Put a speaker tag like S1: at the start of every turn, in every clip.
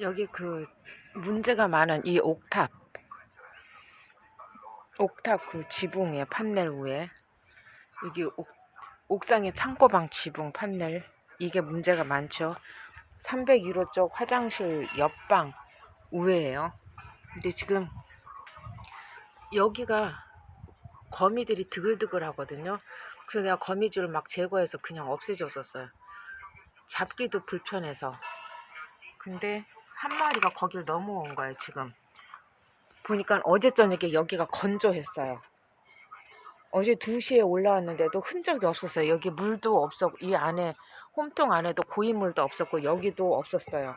S1: 여기 그 문제가 많은 이 옥탑. 옥탑 그 지붕에 판넬 위에. 여기 옥, 옥상에 창고방 지붕 판넬. 이게 문제가 많죠. 301호 쪽 화장실 옆방 우회예요. 근데 지금 여기가 거미들이 드글드글 하거든요. 그래서 내가 거미줄을 막 제거해서 그냥 없애줬었어요. 잡기도 불편해서. 근데 한 마리가 거길 넘어온 거예요 지금. 보니까 어제 저녁에 여기가 건조했어요. 어제 2시에 올라왔는데도 흔적이 없었어요. 여기 물도 없었고 이 안에 홈통 안에도 고인물도 없었고 여기도 없었어요.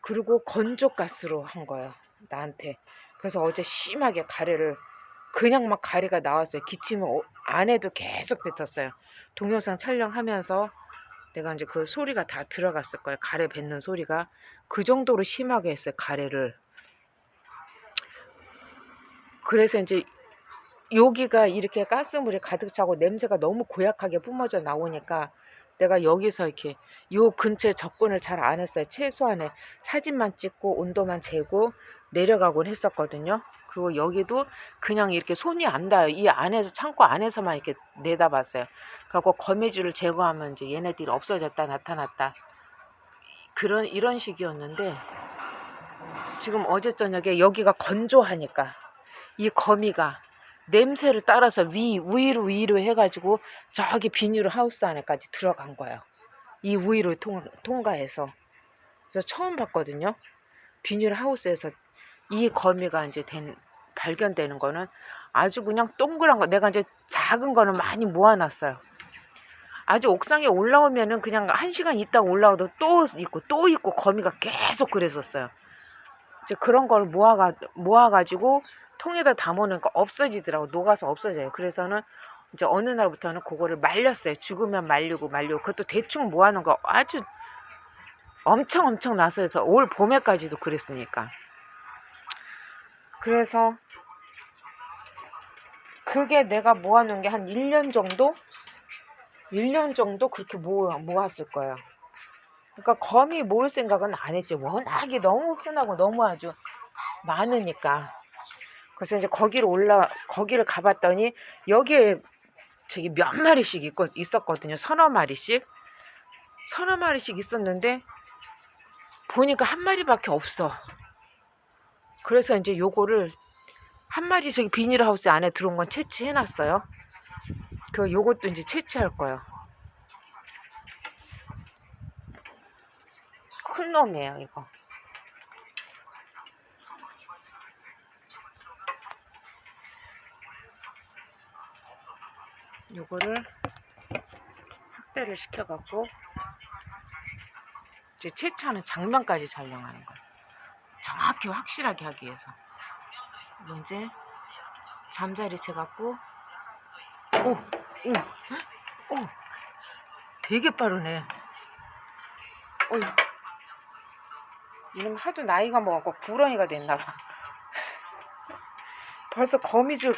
S1: 그리고 건조가스로 한 거예요 나한테. 그래서 어제 심하게 가래를 그냥 막 가래가 나왔어요. 기침은 어- 안에도 계속 뱉었어요. 동영상 촬영하면서 내가 이제 그 소리가 다 들어갔을 거예요. 가래 뱉는 소리가 그 정도로 심하게 했어요. 가래를. 그래서 이제 여기가 이렇게 가스물이 가득 차고 냄새가 너무 고약하게 뿜어져 나오니까 내가 여기서 이렇게 요 근처에 접근을 잘 안 했어요. 최소한의 사진만 찍고 온도만 재고 내려가곤 했었거든요. 그리고 여기도 그냥 이렇게 손이 안 닿아요. 이 안에서 창고 안에서만 이렇게 내다봤어요. 그리고 거미줄을 제거하면 이제 얘네들이 없어졌다 나타났다 그런 이런 식이었는데 지금 어제 저녁에 여기가 건조하니까 이 거미가 냄새를 따라서 위 위로 위로 해가지고 저기 비닐 하우스 안에까지 들어간 거예요. 이 위로 통, 통과해서 그래서 처음 봤거든요. 비닐 하우스에서 이 거미가 이제 된 발견되는 거는 아주 그냥 동그란 거 내가 이제 작은 거는 많이 모아놨어요. 아주 옥상에 올라오면은 그냥 한 시간 있다 올라와도 또 있고 또 있고 거미가 계속 그랬었어요. 이제 그런 걸 모아가 모아가지고 통에다 담아놓으니까 없어지더라고 녹아서 없어져요. 그래서는 이제 어느 날부터는 그거를 말렸어요. 죽으면 말리고 말리고 그것도 대충 모아놓은 거 아주 엄청 엄청 나서서 올 봄에까지도 그랬으니까. 그래서 그게 내가 모아놓은 게 한 1년 정도? 1년 정도 그렇게 모아, 모았을 거예요. 그러니까 거미 모을 생각은 안 했지. 워낙에 너무 흔하고 너무 아주 많으니까. 그래서 이제 거기를 올라, 거기를 가봤더니 여기에 저기 몇 마리씩 있고, 있었거든요. 서너 마리씩. 서너 마리씩 있었는데 보니까 한 마리밖에 없어. 그래서 이제 요거를 한 마리 저기 비닐하우스 안에 들어온 건 채취해놨어요. 그 요것도 이제 채취할 거예요. 큰 놈이에요 이거. 요거를 확대를 시켜갖고 이제 채취하는 장면까지 촬영하는 거예요. 정확히 확실하게 하기 위해서. 이제 잠자리 채갖고 오, 오, 오, 되게 빠르네. 어이, 이놈 하도 나이가 먹었고 구렁이가 됐나봐. 벌써 거미줄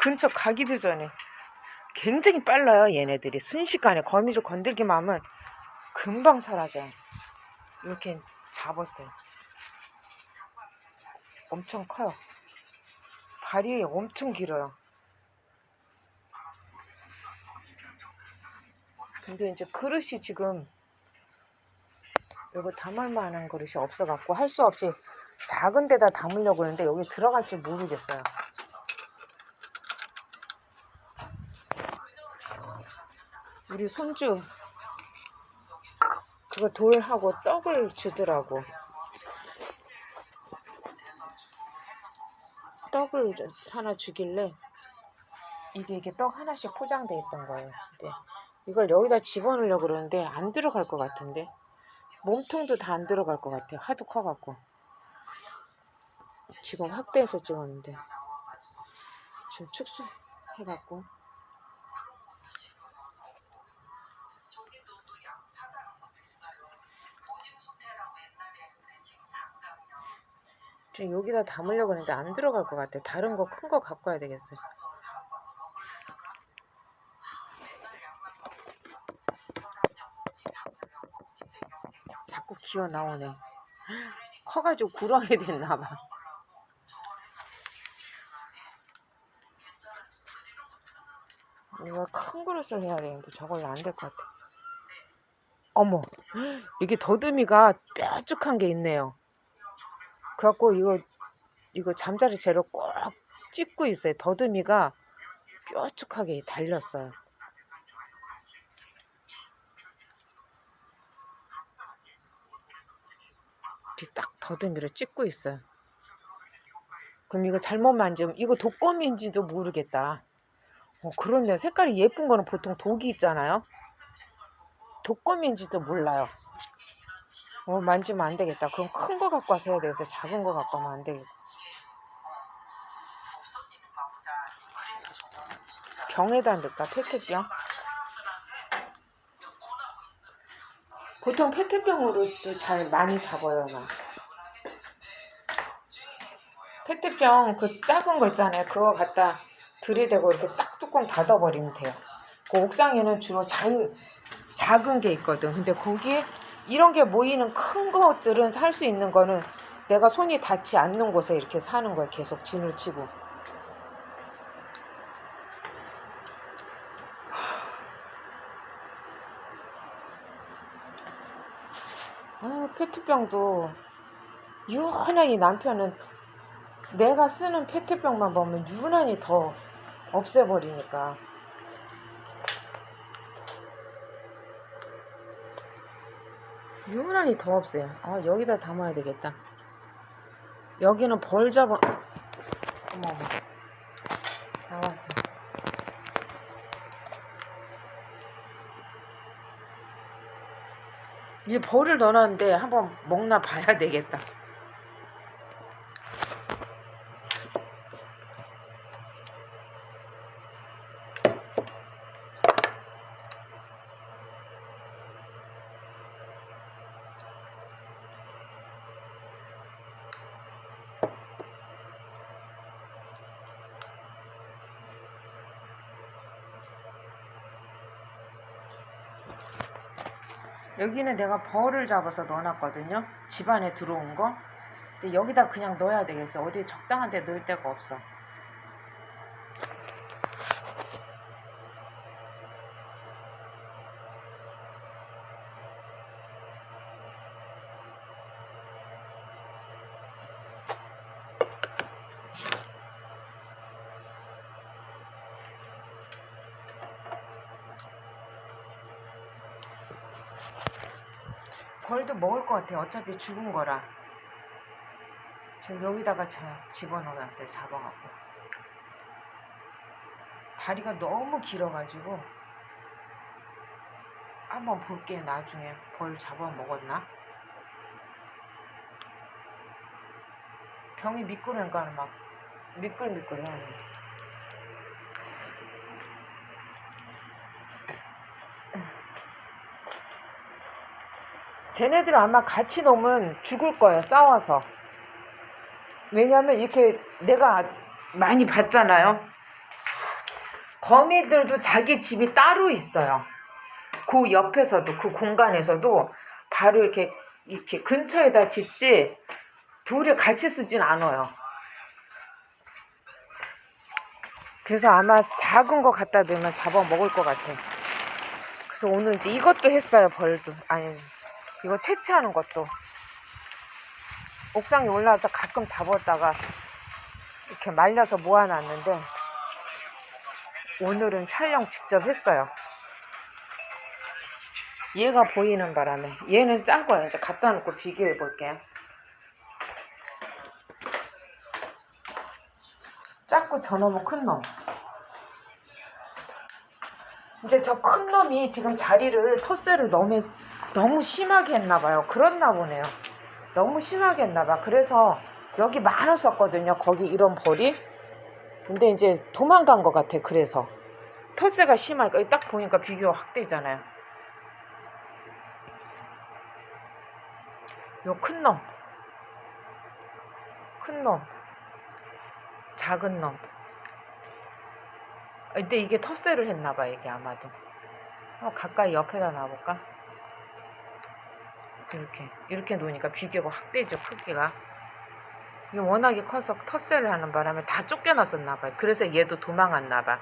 S1: 근처 가기도 전에 굉장히 빨라요 얘네들이 순식간에 거미줄 건들기만 하면 금방 사라져요. 이렇게 잡았어요. 엄청 커요. 발이 엄청 길어요. 근데 이제 그릇이 지금 이거 담을 만한 그릇이 없어갖고 할 수 없이 작은 데다 담으려고 했는데 여기 들어갈지 모르겠어요. 우리 손주 그거 돌하고 떡을 주더라고. 떡을 하나 주길래 이게 이게 떡 하나씩 포장돼 있던 거예요. 근데 이걸 여기다 집어넣으려고 그러는데 안 들어갈 것 같은데 몸통도 다 안 들어갈 것 같아요. 하도 커갖고 지금 확대해서 찍었는데 지금 축소해갖고 지금 여기다 담으려고 했는데 안 들어갈 것 같아. 다른 거 큰 거 갖고 와야 되겠어요. 자꾸 기어 나오네. 커가지고 구렁이 됐나봐. 이거 큰 그릇을 해야 되는데 저걸로 안 될 것 같아. 어머, 이게 더듬이가 뾰족한 게 있네요. 그래갖고 이거 이거 잠자리 재로 꼭 찍고 있어요. 더듬이가 뾰족하게 달렸어요. 딱 더듬이를 찍고 있어요. 그럼 이거 잘못 만지면 이거 독거미인지도 모르겠다. 어, 그런데 색깔이 예쁜 거는 보통 독이 있잖아요. 독거미인지도 몰라요. 어, 만지면 안 되겠다. 그럼 큰 거 갖고 와서 해야 되겠어. 작은 거 갖고 하면 안 되겠다. 병에다 넣을까? 페트병? 보통 페트병으로도 잘 많이 잡아요, 나. 페트병 그 작은 거 있잖아요. 그거 갖다 들이대고 이렇게 딱 뚜껑 닫아버리면 돼요. 그 옥상에는 주로 잘, 작은 게 있거든. 근데 거기에 이런 게 모이는 큰 것들은 살 수 있는 거는 내가 손이 닿지 않는 곳에 이렇게 사는 거야. 계속 진을 치고. 아, 페트병도 유난히 남편은 내가 쓰는 페트병만 보면 유난히 더 없애버리니까. 유난히 더 없어요. 아, 여기다 담아야 되겠다. 여기는 벌 잡아. 어머, 어머. 나왔어. 이 벌을 넣어놨는데 한번 먹나 봐야 되겠다. 여기는 내가 벌을 잡아서 넣어놨거든요. 집안에 들어온 거. 근데 여기다 그냥 넣어야 되겠어. 어디 적당한 데 넣을 데가 없어. 벌도 먹을 것 같아. 어차피 죽은 거라. 지금 여기다가 자, 집어넣어놨어요. 잡아갖고. 다리가 너무 길어가지고 한번 볼게요. 나중에 벌 잡아먹었나? 병이 미끄러니까 막 미끌미끌해. 쟤네들 아마 같이 놓으면 죽을 거예요. 싸워서. 왜냐면 이렇게 내가 많이 봤잖아요. 거미들도 자기 집이 따로 있어요. 그 옆에서도 그 공간에서도 바로 이렇게 이렇게 근처에다 짓지 둘이 같이 쓰진 않아요. 그래서 아마 작은 거 갖다 대면 잡아 먹을 것 같아. 그래서 오늘 이제 이것도 했어요 벌도 아니 이거 채취하는 것도 옥상에 올라와서 가끔 잡았다가 이렇게 말려서 모아놨는데 오늘은 촬영 직접 했어요. 얘가 보이는 바람에 얘는 작아요. 이제 갖다 놓고 비교해 볼게요. 작고 저놈은 큰 놈. 이제 저 큰 놈이 지금 자리를 텃세를 너무 너무 심하게 했나 봐요. 그렇나 보네요. 너무 심하게 했나 봐. 그래서 여기 많았었거든요. 거기 이런 벌이. 근데 이제 도망간 것 같아. 그래서 텃세가 심하니까 딱 보니까 비교가 확 되잖아요. 요 큰 놈. 큰 놈. 작은 놈. 근데 이게 텃세를 했나 봐. 이게 아마도. 어, 가까이 옆에다 놔볼까? 이렇게 이렇게 놓으니까 비교가 확 되죠 크기가. 이게 워낙에 커서 텃세를 하는 바람에 다 쫓겨났었나 봐요. 그래서 얘도 도망갔나 봐.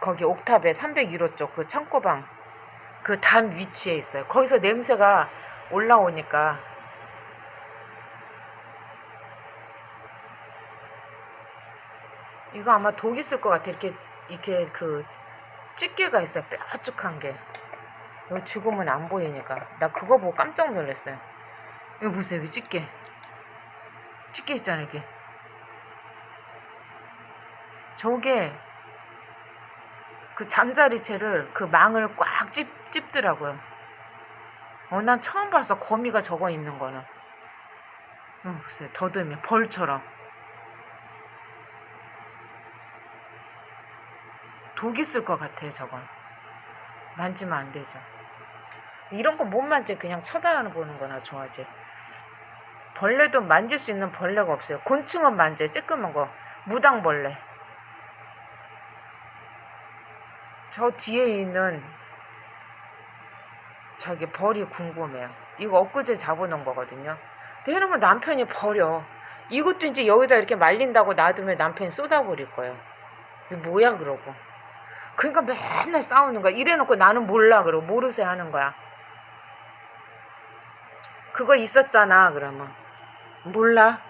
S1: 거기 옥탑에 301호 쪽 그 창고방 그 담 위치에 있어요. 거기서 냄새가 올라오니까 이거 아마 독 있을 것 같아. 이렇게 이렇게 그 찌개가 있어요. 뾰족한 게. 이거 죽으면 안 보이니까. 나 그거 보고 깜짝 놀랐어요. 이거 보세요 여기 찌개 찌개 있잖아요 이게. 저게 그 잠자리채를 그 망을 꽉 찝, 찝더라고요. 어 난 처음 봤어. 거미가 저거 있는 거는. 어, 보세요. 더듬이 벌처럼 독 있을 것 같아요 저건. 만지면 안 되죠. 이런 거 못 만지 그냥 쳐다보는 거나 좋아하지. 벌레도 만질 수 있는 벌레가 없어요. 곤충은 만져요 쬐끄만 거. 무당벌레. 저 뒤에 있는 저기 벌이 궁금해요. 이거 엊그제 잡아놓은 거거든요. 근데 해놓으면 남편이 버려. 이것도 이제 여기다 이렇게 말린다고 놔두면 남편이 쏟아버릴 거예요. 뭐야 그러고 그러니까 맨날 싸우는 거야. 이래놓고 나는 몰라 그러고 모르세 하는 거야. 그거 있었잖아 그러면 몰라.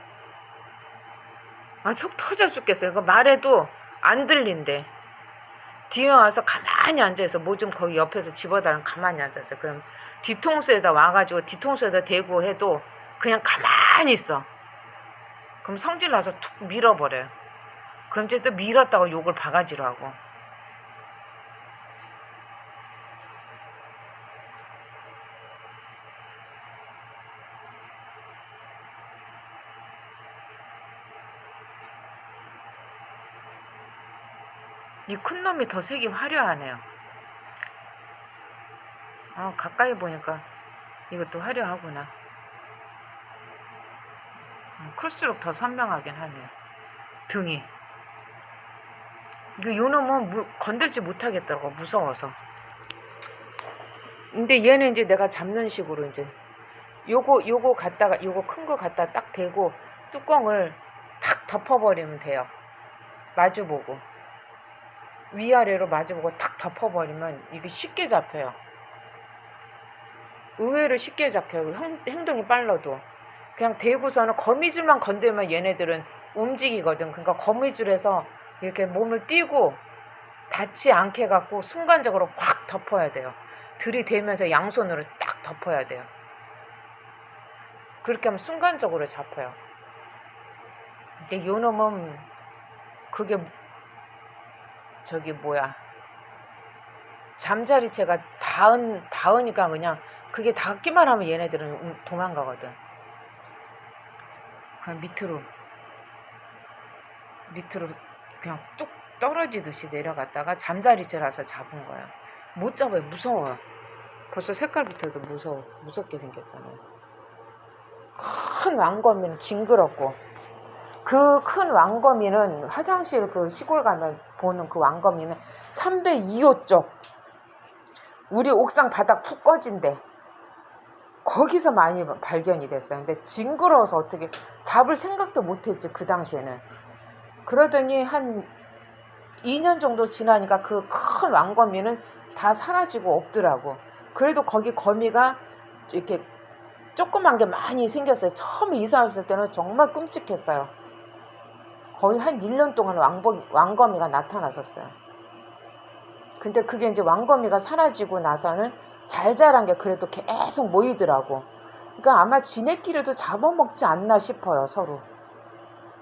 S1: 아 속 터져 죽겠어요. 그 말해도 안 들린대. 뒤에 와서 가만히 앉아있어. 뭐 좀 거기 옆에서 집어달라면 가만히 앉았어. 그럼 뒤통수에다 와가지고 뒤통수에다 대고 해도 그냥 가만히 있어. 그럼 성질 나서 툭 밀어버려요. 그럼 이제 또 밀었다고 욕을 바가지로 하고. 이 큰 놈이 더 색이 화려하네요. 어, 가까이 보니까 이것도 화려하구나. 음, 클수록 더 선명하긴 하네요. 등이. 이거 요 놈은 무, 건들지 못하겠더라고, 무서워서. 근데 얘는 이제 내가 잡는 식으로 이제 요거 요거 갖다가 요거 큰 거 갖다 딱 대고 뚜껑을 탁 덮어버리면 돼요. 마주보고. 위아래로 마주보고 탁 덮어버리면 이게 쉽게 잡혀요. 의외로 쉽게 잡혀요. 행, 행동이 빨라도. 그냥 대고서는 거미줄만 건들면 얘네들은 움직이거든. 그러니까 거미줄에서 이렇게 몸을 띄고 닿지 않게 갖고 순간적으로 확 덮어야 돼요. 들이대면서 양손으로 딱 덮어야 돼요. 그렇게 하면 순간적으로 잡혀요. 근데 요 놈은 그게 저기 뭐야 잠자리채가 닿은 닿으니까 그냥 그게 닿기만 하면 얘네들은 음- 도망가거든. 그냥 밑으로 밑으로 그냥 뚝 떨어지듯이 내려갔다가 잠자리채라서 잡은 거야. 못 잡아요. 무서워요. 벌써 색깔부터도 무서워. 무섭게 생겼잖아요. 큰 왕거미는 징그럽고 그 큰 왕거미는 화장실 그 시골 가면 보는 그 왕거미는 302호 쪽 우리 옥상 바닥 푹 꺼진데 거기서 많이 발견이 됐어요. 근데 징그러워서 어떻게 잡을 생각도 못했지 그 당시에는. 그러더니 한 2년 정도 지나니까 그 큰 왕거미는 다 사라지고 없더라고. 그래도 거기 거미가 이렇게 조그만 게 많이 생겼어요. 처음에 이사 왔을 때는 정말 끔찍했어요. 거의 한 1년 동안 왕거, 왕거미가 나타났었어요. 근데 그게 이제 왕거미가 사라지고 나서는 잘 자란 게 그래도 계속 모이더라고. 그러니까 아마 지네끼리도 잡아먹지 않나 싶어요, 서로.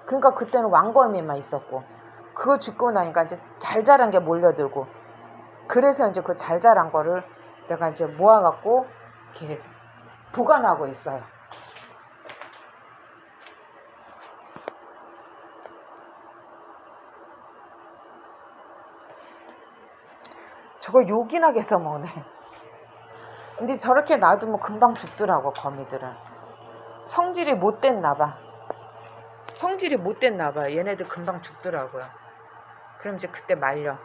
S1: 그러니까 그때는 왕거미만 있었고. 그거 죽고 나니까 이제 잘 자란 게 몰려들고. 그래서 이제 그 잘 자란 거를 내가 이제 모아갖고 이렇게 보관하고 있어요. 저거 요긴하게 써먹네. 근데 저렇게 놔두면 금방 죽더라고, 거미들은. 성질이 못 됐나 봐. 성질이 못 됐나 봐. 얘네들 금방 죽더라고요. 그럼 이제 그때 말려.